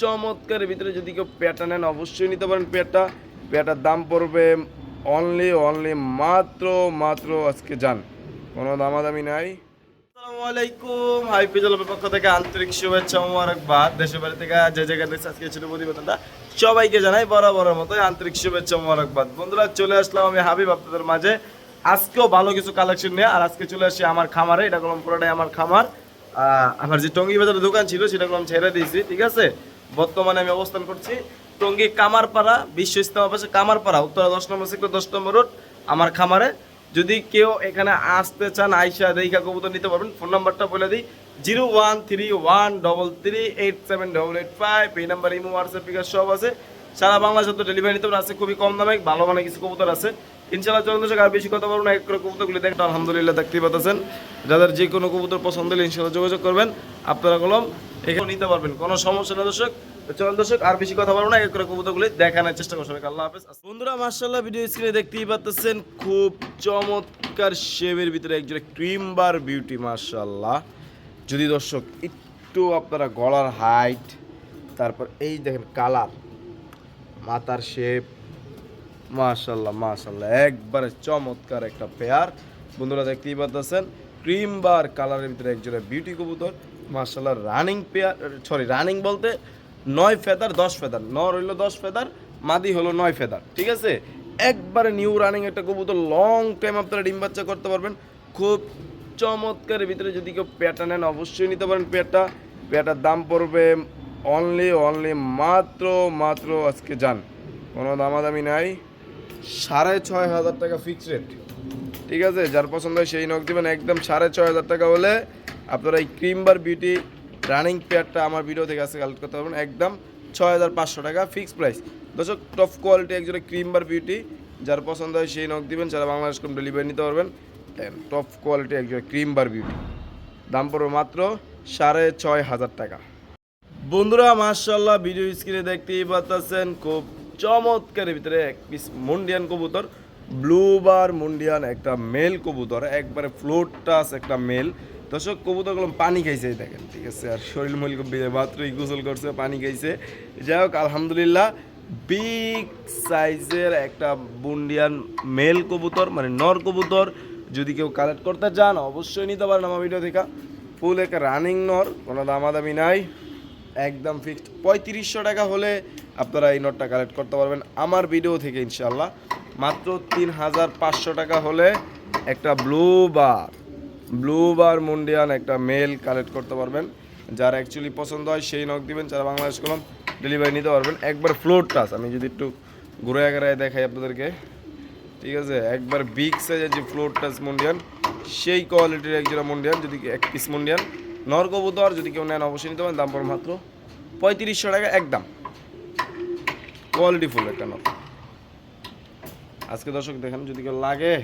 চমৎকারের ভিতরে যদি কেউ পেয়ারটা নেন, অবশ্যই নিতে পারেন পেয়ারটা পেয়ারটার দাম পড়বে অনলি অনলি মাত্র মাত্র আজকে যান কোনো দামাদামি নাই। আসসালামু আলাইকুম, হাই পিজলের পক্ষ থেকে আন্তরিক শুভেচ্ছা মোবারকবাদ। দেশের বাড়ি থেকে যে জায়গায় দেখছে আজকে ছিল প্রতিবেদনটা সবাইকে জানাই বরাবরের মতো আন্তরিক শুভেচ্ছা মোবারকবাদ। বন্ধুরা, চলে আসলাম আমি হাবিব আপনাদের মাঝে। আজকেও ভালো কিছু কালেকশন নিয়ে, আর আজকে চলে আসি আমার খামারে। এটা করলাম পুরোটাই আমার খামার। আমার যে টঙ্গি বাজারের দোকান ছিল, সেটা করলাম ছেড়ে দিয়েছি, ঠিক আছে? বর্তমানে আমি অবস্থান করছি টঙ্গী কামারপাড়া, বিশ্ব ইস্তেমা পাশে কামারপাড়া, উত্তরা দশ নম্বর সেক্টর দশ নম্বর রোড, আমার খামারে। যদি কেউ এখানে আসতে চান, আইসা দেখা কবুতর নিতে পারবেন। ফোন নাম্বারটা বলে দিই, zero one three one double three eight seven double eight five. এই নাম্বার ইমো, হোয়াটসঅ্যাপ সব আছে। সারা বাংলাদেশে তো ডেলিভারি নিতে আছে খুবই কম দামে, ভালো মানে কিছু কবুতর আছে। ইনশাল্লাহ চলুন দর্শক আর বেশি কথা বলব না, এক কবুতরগুলি দেখতে আলহামদুলিল্লাহ দেখতেই পাচ্ছেন যাদের যে কোনো কবুতর পছন্দ হলে ইনশাল্লাহ যোগাযোগ করবেন, আপনারা কলম এখানে নিতে পারবেন। কোনো সমস্যা না দর্শক চলুন দর্শক, আর বেশি কথা বলব না, এক কবুতরগুলি দেখানোর চেষ্টা করব সবাইকে। আল্লাহ হাফেজ। বন্ধুরা মার্শাল্লাহ ভিডিও স্ক্রিনে দেখতেই পাচ্ছেন খুব চমৎকার শেভের ভিতরে একজন ক্রিম বার বিউটি মার্শাল্লাহ যদি দর্শক, একটু আপনারা গলার হাইট তারপর এই দেখেন কালার মাথার শেপ মাশাল্লাহ মাশাল্লাহ। একবারে চমৎকার একটা পেয়ার বন্ধুরা দেখতেই পাচ্ছেন ক্রিম বার কালারের ভিতরে একজোড়া বিউটি কবুতর। মাশাল্লাহ রানিং পেয়ার সরি রানিং বলতে নয় ফেদার দশ ফেদার নর হইল দশ ফেদার মাদি হলো নয় ফেদার ঠিক আছে? একবারে নিউ রানিং একটা কবুতর লং টাইম আপনারা ডিম বাচ্চা করতে পারবেন। খুব চমৎকারের ভিতরে যদি কেউ পেয়ারটা নেন, অবশ্যই নিতে পারেন পেয়ারটা পেয়ারটার দাম পড়বে অনলি অনলি মাত্র মাত্র আজকে যান। কোনো দামাদামি নাই। সাড়ে ছয় হাজার টাকা ফিক্স রেট ঠিক আছে? যার পছন্দ হয় সেই নখ দেবেন। একদম সাড়ে ছয় হাজার টাকা হলে আপনারা এই ক্রিমবার বিউটি রানিং পেয়ারটা আমার ভিডিও থেকে আজকে কালেক্ট করতে পারবেন। একদম ছয় হাজার পাঁচশো টাকা ফিক্স প্রাইস দর্শক টপ কোয়ালিটি একজোড়া ক্রিমবার বিউটি যার পছন্দ হয় সেই নখ দিবেন। যারা বাংলাদেশ কম ডেলিভারি নিতে পারবেন টপ কোয়ালিটি একজোড়া ক্রিমবার বিউটি দাম পড়বে মাত্র সাড়ে ছয় হাজার টাকা। বন্ধুরা মার্শাল্লাহ ভিডিও স্ক্রিনে দেখতেই পাচ্ছেন, খুব চমৎকারের ভিতরে এক পিস মুন্ডিয়ান কবুতর ব্লু বার মুন্ডিয়ান একটা মেল কবুতর, একবারে ফ্লোট টাস একটা মেল দর্শক, কবুতরগুলো পানি খাইছে দেখেন, ঠিক আছে, আর শরীর মল মাত্রই গোসল করছে, পানি খাইছে। যাই হোক, আলহামদুলিল্লাহ বিগ সাইজের একটা বুন্ডিয়ান মেল কবুতর মানে নর কবুতর, যদি কেউ কালেক্ট করতে চান, অবশ্যই নিতে পারেন আমার ভিডিও থেকে ফুল একটা রানিং নর, কোনো দামাদামি নাই। একদম ফিক্সড পঁয়ত্রিশশো টাকা হলে আপনারা এই নোটটা কালেক্ট করতে পারবেন আমার ভিডিও থেকে ইনশাল্লাহ মাত্র তিন হাজার পাঁচশো টাকা হলে একটা ব্লু বার ব্লু বার মুন্ডিয়ান একটা মেল কালেক্ট করতে পারবেন। যার অ্যাকচুয়ালি পছন্দ হয় সেই নখ দিবেন, যারা বাংলাদেশ কলম ডেলিভারি নিতে পারবেন। একবার ফ্লোর টাচ আমি যদি একটু ঘুরে ঘুরায় দেখাই আপনাদেরকে। ঠিক আছে? একবার বিগ সাইজের যে ফ্লোর টাচ মুন্ডিয়ান, সেই কোয়ালিটির একজোড়া মুন্ডিয়ান, যদি এক পিস মুন্ডিয়ান নর কবুতর যদি কেউ নেন অবশ্যই নিতে পারেন, দাম পড়ে মাত্র পঁয়ত্রিশশো টাকা একদম। কোয়ালিটি ফুল একটা নর আজকে দর্শক দেখেন, যদি কেউ লাগে,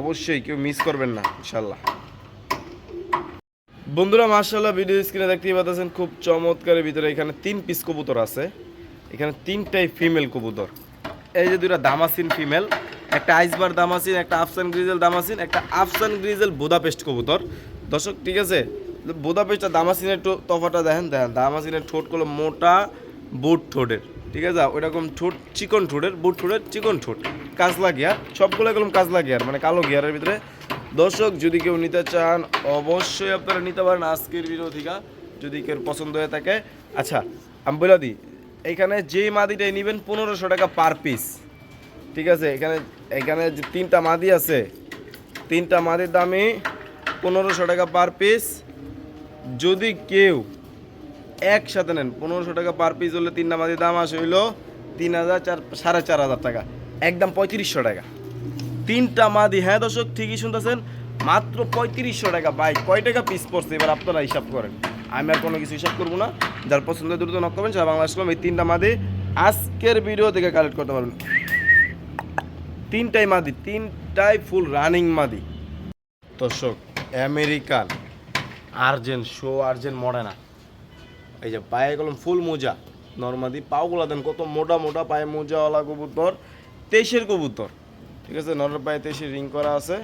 অবশ্যই কেউ মিস করবেন না ইনশাল্লাহ বন্ধুরা মার্শাল্লাহ ভিডিও স্ক্রিনে দেখতেই পাচ্ছেন, খুব চমৎকারের ভিতরে এখানে তিন পিস কবুতর আছে। এখানে তিনটাই ফিমেল কবুতর। এই যে দুইটা দামাসিন ফিমেল একটা আইসবার দামাসিন, একটা আফসান গ্রিজেল দামাসিন, একটা আফসান গ্রিজেল বোদাপেস্ট কবুতর। দর্শক, ঠিক আছে? বোদাপেস্ট আর দামাসিনের তফাটা দেখেন দেখেন, দামাসিনের ঠোঁটগুলো মোটা বুট ঠোঁটের, ঠিক আছে? ওইরকম ঠোঁট, চিকন ঠোঁটের, বুট ঠোঁটের চিকন ঠোঁট, কাজলা গিয়ার, সবগুলো এরকম কাজলা গিয়ার মানে কালো গিয়ারের ভিতরে। দর্শক, যদি কেউ নিতে চান, অবশ্যই আপনারা নিতে পারেন আজকের থেকে, যদি কেউ পছন্দ হয়ে থাকে। আচ্ছা আমি বলে দিই এইখানে যেই মাদিটাই নেবেন, পনেরোশো টাকা পার পিস ঠিক আছে? এখানে এখানে যে তিনটা মাদি আছে, তিনটা মাদির দামই পনেরোশো টাকা পার পিস যদি কেউ একসাথে নেন, পনেরোশো টাকা পার পিস হলে তিনটা মাদির দাম আসে হইল তিন হাজার চার, সাড়ে চার হাজার টাকা। একদম পঁয়ত্রিশশো টাকা। তিনটা মাদি হ্যাঁ দর্শক, ঠিকই শুনতেছেন, মাত্র পঁয়ত্রিশশো টাকা। বাইক কয় টাকা পিস পড়ছে? এবার আপনারা হিসাব করেন। আমি আর কোনো কিছু হিসাব করব না। যার পছন্দ দ্রুত নক করবেন, সারা বাংলাদেশ এই তিনটা মাদি আজকের ভিডিও থেকে কালেক্ট করতে পারবেন। তিনটাই মাদি, তিনটাই ফুল রানিং মাদি। দর্শক আমেরিকান আর্জেন শো আর্জেন না। এই যে পায়ে গেলাম ফুল মোজা। নর্মাদি পাওগুলা দেন, কত মোটা মোটা পায়ে মোজাওয়ালা কবুতর, তেইশের কবুতর। ঠিক আছে, নরের পায়ে তেইশের রিং করা আছে।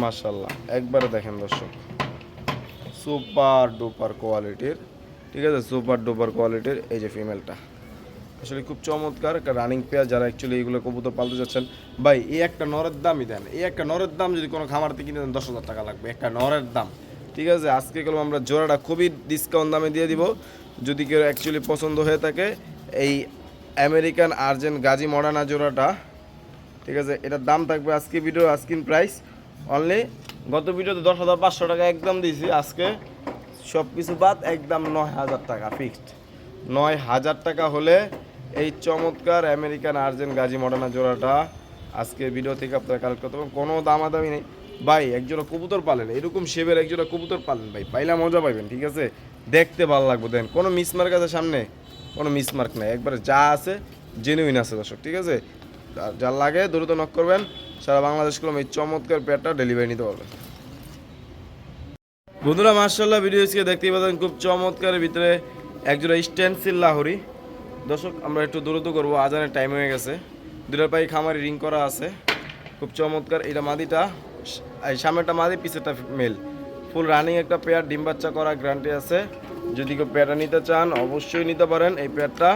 মার্শাল্লাহ একবারে দেখেন দর্শক। সুপার ডুপার কোয়ালিটির, ঠিক আছে, সুপার ডুপার কোয়ালিটির এই যে ফিমেলটা আসলে খুব চমৎকার, একটা রানিং পেয়ার যারা অ্যাকচুয়ালি এগুলো কবুতর পালতে যাচ্ছেন। ভাই, এই একটা নরের দামই দেন, এই একটা নরের দাম যদি কোনো খামার থেকে কিনে দেন, দশ হাজার টাকা লাগবে, একটা নরের দাম। ঠিক আছে, আজকে গেলাম আমরা জোড়াটা খুবই ডিসকাউন্ট দামে দিয়ে দিব। যদি কেউ অ্যাকচুয়ালি পছন্দ হয়ে থাকে, এই আমেরিকান আর্জেন্ট গাজী মডার্না জোড়াটা, ঠিক আছে, এটার দাম থাকবে আজকে ভিডিও আস্কিন প্রাইস অনলি গত ভিডিওতে দশ হাজার পাঁচশো টাকা একদম দিয়েছি, আজকে সব কিছু বাদ একদম নয় হাজার টাকা ফিক্সড নয় হাজার টাকা হলে এই চমৎকার আমেরিকান আর্জেন্ট গাজী মডার্না জোড়াটা আজকে ভিডিও থেকে আপনারা কালেক্ট করতে পারেন কোনো দামাদামি নেই। ভাই, একজোড়া কবুতর পালেন, এরকম শেপের একজোড়া কবুতর পালেন ভাই, পাইলা মজা পাইবেন, ঠিক আছে? দেখতে ভালো লাগবে, দেন, কোনো মিসমার্ক আছে সামনে? কোনো মিসমার্ক নাই, একবারে যা আছে জেনুইন আছে দর্শক, ঠিক আছে? যার লাগে দ্রুত নক করবেন, সারা বাংলাদেশ কলম এই চমৎকার পেয়ারটা ডেলিভারি নিতে পারবেন। বন্ধুরা মার্শাল্লাহ ভিডিও আজকে দেখতেই পাচ্ছেন, খুব চমৎকারের ভিতরে একজোড়া স্ট্যান্সিল লাহরি। দর্শক, আমরা একটু দ্রুত করব, আজানের টাইম হয়ে গেছে। দুটার পায়ে খামারে রিং করা আছে, খুব চমৎকার, এটা মাদিটা। সামনেটা মাদি পিছেরটা মেল। ফুল রানিং একটা পেয়ার ডিম বাচ্চা করা গ্যারান্টি আছে। যদি কেউ পেয়ারটা নিতে চান, অবশ্যই নিতে পারেন এই পেয়ারটা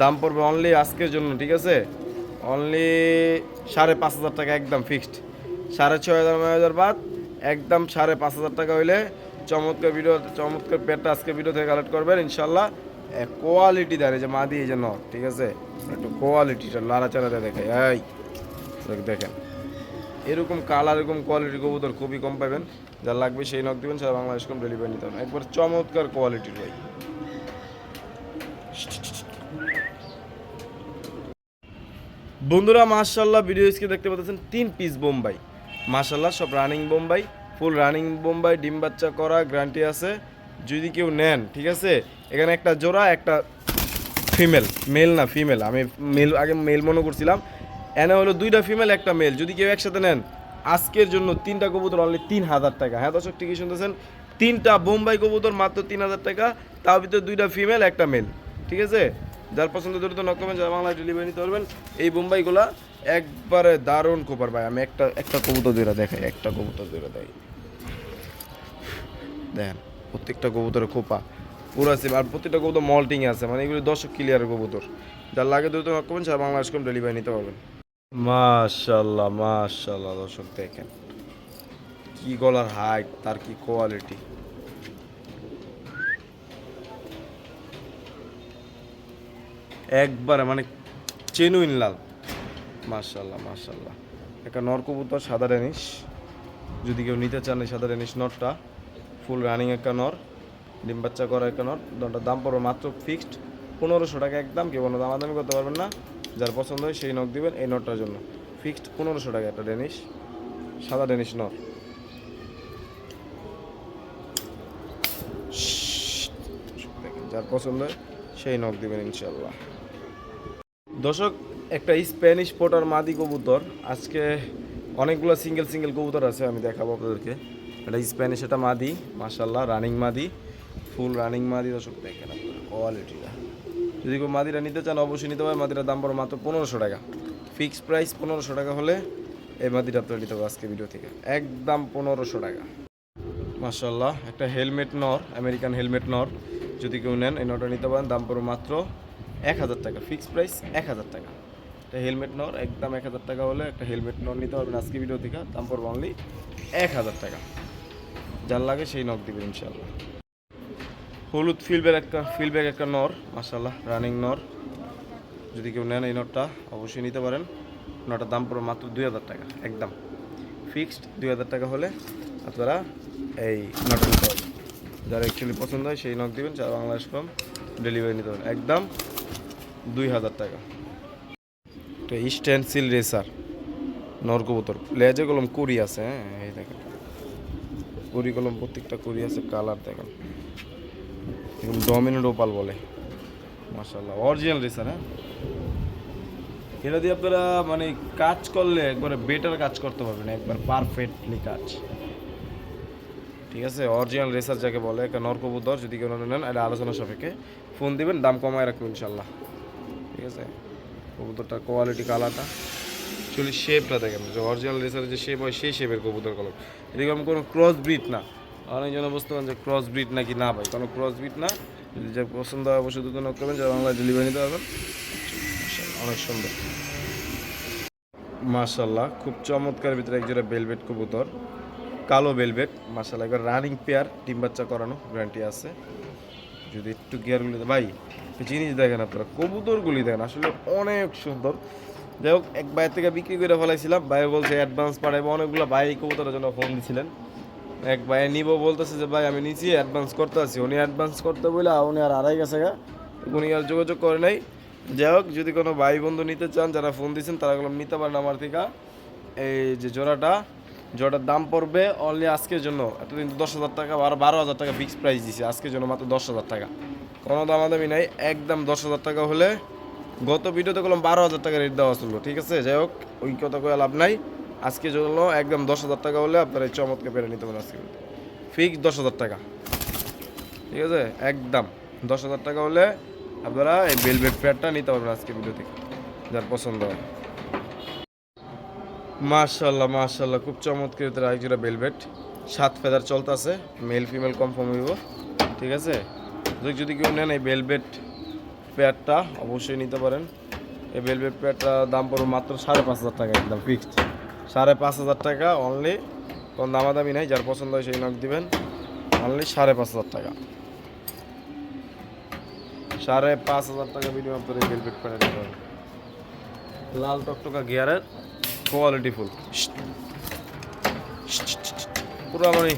দাম পড়বে অনলি আজকের জন্য, ঠিক আছে? অনলি সাড়ে পাঁচ হাজার টাকা একদম ফিক্সড সাড়ে ছয় হাজার, নয় হাজার বাদ, একদম সাড়ে পাঁচ হাজার টাকা হইলে চমৎকার ভিডিও চমৎকার পেয়ারটা আজকে ভিডিও থেকে কালেক্ট করবেন ইনশাল্লাহ কোয়ালিটি দেয় যে মা দিয়ে যে ন ঠিক আছে? একটু কোয়ালিটিটা লাড়াচাড়া দেখে এই দেখেন। এরকম কালার, এরকম কোয়ালিটি কবুতর খুবই কম পাবেন। যা লাগবে সেই নক দিবেন, সারা বাংলাদেশ কম ডেলিভারি নিতে হবে একবার চমৎকার কোয়ালিটির ভাই। বন্ধুরা মাশাল্লাহ ভিডিও স্ক্রিনে দেখতে পাচ্ছেন, তিন পিস বোম্বাই। মাশাল্লাহ সব running Bombay full running Bombay, ডিম বাচ্চা করা গ্যারান্টি আছে। যদি কেউ নেন, ঠিক আছে? এখানে একটা জোড়া, একটা ফিমেল মেল না ফিমেল আমি মেল আগে মেল মনে করছিলাম। এনে হলো দুইটা ফিমেল একটা মেল যদি কেউ একসাথে নেন, আজকের জন্য তিনটা কবুতর অনলি তিন হাজার টাকা। হ্যাঁ দর্শক, ঠিকই শুনতেছেন? তিনটা বোম্বাই কবুতর মাত্র তিন হাজার টাকা, তার ভিতরে দুইটা ফিমেল একটা মেল ঠিক আছে? যার পছন্দ দ্রুত নকমেন যারা বাংলায় ডেলিভারি নিতে পারবেন, এই বোম্বাইগুলা একবারে দারুণ কোপার ভাই, আমি একটা একটা কবুতর দুইটা দেখাই, একটা কবুতর দুইটা দেখাই। দেখেন প্রত্যেকটা কবুতরের খোপা পুরো আছে, আর প্রত্যেকটা কবুতর মল্টিং আছে। মানে এগুলো দশ ক্লিয়ার কবুতর। যার লাগে দ্রুত নক করবেন সারা বাংলাদেশ ডেলিভারি নিতে পারবেন। মাশাল্লাহ মাশাল্লাহ দর্শক দেখেন। কি গলার হাইট তার কি কোয়ালিটি একবারে মানে চেনুইন লাল। মাশাল্লাহ মাশাল্লাহ একটা নর কবুতর, সাদা ডেনিশ যদি কেউ নিতে চান এই সাদা ডেনিশ নরটা ফুল রানিং একটা নর, ডিম বাচ্চা করা একটা নর দরটার দাম পড়বে মাত্র ফিক্সড পনেরোশো টাকা একদম, কেউ কোনো দামাদামি করতে পারবেন না। যার পছন্দ হয় সেই নখ দিবেন এই নটটার জন্য। ফিক্সড পনেরোশো টাকা একটা ডেনিশ সাদা ডেনিশ নর যার পছন্দ হয় সেই নখ দিবেন ইনশাল্লাহ দর্শক, একটা স্প্যানিশ পোটার মাদি কবুতর। আজকে অনেকগুলো সিঙ্গেল সিঙ্গেল কবুতর আছে, আমি দেখাবো আপনাদেরকে। এটা স্প্যানিশ এটা মাদি মাশাল্লাহ রানিং মাদি ফুল রানিং মাদি। দর্শক, দেখেন আপনার কোয়ালিটিটা যদি কেউ মাদিরা নিতে চান, অবশ্যই নিতে পারেন। মাদিরার দাম পড়ে মাত্র পনেরোশো টাকা। ফিক্স প্রাইস পনেরোশো টাকা হলে এই মাদিটা আপনারা নিতে পারবেন আজকে ভিডিও থেকে। একদম পনেরোশো টাকা। মাশাল্লাহ একটা হেলমেট নর, আমেরিকান হেলমেট নর। যদি কেউ নেন, এই নটা নিতে পারেন, দাম পড়বে মাত্র এক হাজার টাকা। ফিক্স প্রাইস এক হাজার টাকা। একটা হেলমেট নর, একদম এক হাজার টাকা হলে একটা হেলমেট নর নিতে পারবেন আজকে ভিডিও থেকে। দাম পড়বে অনলি এক হাজার টাকা। যার লাগে সেই নখ দিবেন ইনশাল্লাহ হলুদ ফিলব্যাগ একটা ফিলব্যাগ একটা নর মাশাল্লাহ রানিং নর। যদি কেউ নেন এই নটটা অবশ্যই নিতে পারেন। নটার দাম পড়বে মাত্র দুই হাজার টাকা, একদম। ফিক্সড দুই হাজার টাকা হলে আপনারা এই নটা নিতে পারবেন। যারা অ্যাকচুয়ালি পছন্দ হয়, সেই নখ দিবেন, যারা বাংলাদেশ কম ডেলিভারি নিতে পারেন। একদম দুই হাজার টাকা। এটা স্টেনসিল রেসার নরকবুতর লেজে কলম কুড়ি আছে হ্যাঁ এই দেখেন। কুড়ি কলম প্রত্যেকটা কুড়ি আছে, কালার দেখেন। এরকম ডমিনেট ওপাল বলে। মাশাল্লাহ অরিজিনাল রেসার হ্যাঁ? এটা দিয়ে আপনারা মানে কাজ করলে একবারে বেটার কাজ করতে পারবেন, একবার পারফেক্টলি কাজ। ঠিক আছে? অরিজিনাল রেসার যাকে বলে, একটা নরকবুতর, যদি কেউ নেন এটা আলোচনা সাপেক্ষে। ফোন দিবেন, দাম কমায় রাখবেন ইনশাল্লাহ ঠিক আছে? কবুতরটার কোয়ালিটি কালারটা অ্যাকচুয়ালি শেপটা দেখেন, যে অরিজিনাল রেসারের যে শেপ হয়, সেই শেপের কবুতর কলম এরকম কোনো ক্রস ব্রিড না। অনেকজন বুঝতে পারেন যে ক্রস ব্রিড নাকি না ভাই? কোনো ক্রস ব্রিড না। যদি যা পছন্দ হয় অবশ্যই দুটো নক করবেন, যারা বাংলায় ডেলিভারি নিতে পারবেন। অনেক সুন্দর। মাশাল্লাহ খুব চমৎকার ভিতরে একজোড়া বেলভেট কবুতর। কালো বেলভেট মাশাল্লাহ একবার রানিং পেয়ার ডিম বাচ্চা করানো গ্যারান্টি আছে। যদি একটু গিয়ারগুলি ভাই জিনিস দেখেন আপনারা, কবুতরগুলি দেখেন, আসলে অনেক সুন্দর। যাই হোক, এক বাইরে থেকে বিক্রি করে ফেলাইছিলাম। ভাই বলছে অ্যাডভান্স পাঠাবো অনেকগুলো এই কবুতরের জন্য ফোন দিছিলেন। এক ভাই নিব বলতেছে যে, ভাই, আমি নিচে অ্যাডভান্স করতে আছি উনি অ্যাডভান্স করতে বলে উনি আর আড়াই গেছে গা। উনি আর যোগাযোগ করে নাই। যাই হোক, যদি কোনো ভাই বন্ধু নিতে চান, যারা ফোন দিয়েছেন তারা গুলো নিতে পারেন আমার থেকে। এই যে জোড়াটা, জোড়াটার দাম পড়বে অনলি আজকের জন্য। এতদিন দশ হাজার টাকা আর বারো হাজার টাকা ফিক্স প্রাইস দিছে। আজকের জন্য মাত্র দশ হাজার টাকা। কোনো দামাদামি নাই। একদম দশ হাজার টাকা হলে গত ভিডিওতে করলাম বারো হাজার টাকা রেট দেওয়া ছিল। ঠিক আছে? যাই হোক, ওই কথা কয়ে লাভ নাই। আজকের জন্য একদম দশ হাজার টাকা হলে আপনারা এই চমৎকে পেরে নিতে পারেন আজকে। ফিক্স দশ হাজার টাকা। ঠিক আছে? একদম দশ হাজার টাকা হলে আপনারা এই বেলভেট প্যাডটা নিতে পারবেন আজকে ভিডিও থেকে, যার পছন্দ হয়। মার্শাল্লাহ মার্শাল্লাহ খুব চমৎকার ভিতরে একজোড়া বেলভেট সাত ফেদার চলতেছে মেল ফিমেল কনফার্ম হইব। ঠিক আছে? যদি কেউ নেন এই বেলভেট প্যাডটা অবশ্যই নিতে পারেন। এই বেলভেট প্যাডটা দাম পড়বে মাত্র সাড়ে পাঁচ হাজার টাকা, একদম ফিক্সড সাড়ে পাঁচ হাজার টাকা অনলি কোনো দামাদামি নাই, যার পছন্দ হয় সেই নক দিবেন। অনলি সাড়ে পাঁচ হাজার টাকা। সাড়ে পাঁচ হাজার টাকা মিনিমাম প্যাডে নিতে পারেন লাল টকটকা গিয়ারের কোয়ালিটি ফুল পুরো মানে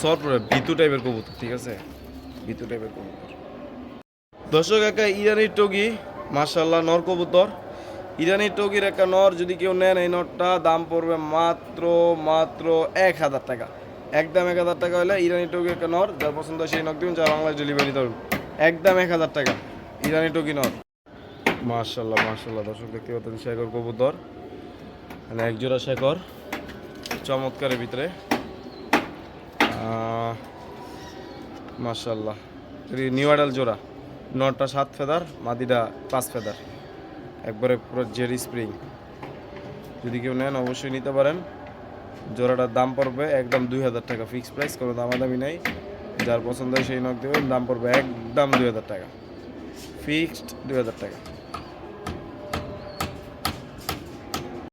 সর পুরো বিতু টাইপের কবুতর, ঠিক আছে? বিতু টাইপের কবুতর। দর্শক, একা ইরানি টগি মার্শাল্লাহ নর কবুতর। ইরানি টগির একটা নর যদি কেউ নেন এই নরটা দাম পড়বে মাত্র মাত্র এক হাজার টাকা। একদম এক হাজার টাকা হলে ইরানি টগি একটা নর, যার পছন্দ সেই নক দিবেন, যার বাংলাদেশ ডেলিভারি ধরুন একদম এক হাজার টাকা ইরানি টগি নর। মার্শাল্লাহ মার্শাল্লাহ দর্শক দেখতে পাচ্ছেন শেখর কবুতর। মানে একজোড়া শেখর, চমৎকারের ভিতরে। মার্শাল্লাহ নিউ আডাল জোড়া নটা সাত ফেদার, মাদিটা পাঁচ ফেদার। একবারে পুরো জেরি স্প্রিং। যদি কেউ নেন, অবশ্যই নিতে পারেন। জোড়াটার দাম পড়বে একদম দুই হাজার টাকা ফিক্সড প্রাইস কোনো দামাদামি নেই। যার পছন্দ হয় সেই নক দেবেন, দাম পড়বে একদম দুই হাজার টাকা। ফিক্সড দুই হাজার টাকা।